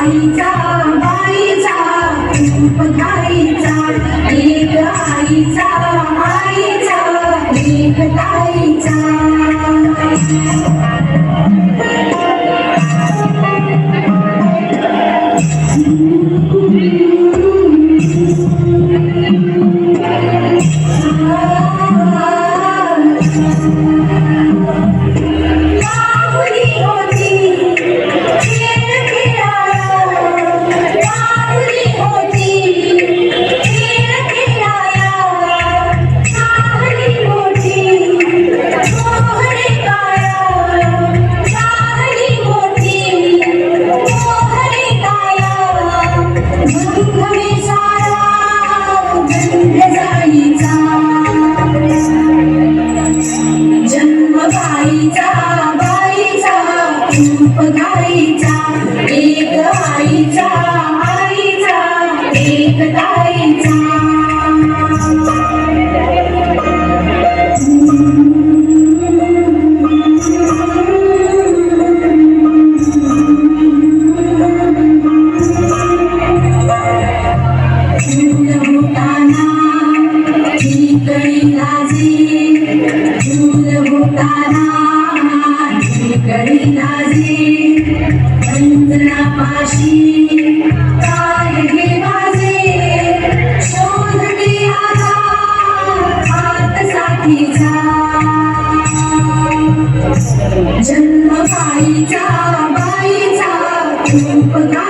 आईचा बाईचा रूप एक आईचा आईचा एक ताईचा रूप एक आईचा आईचा एक Thank you.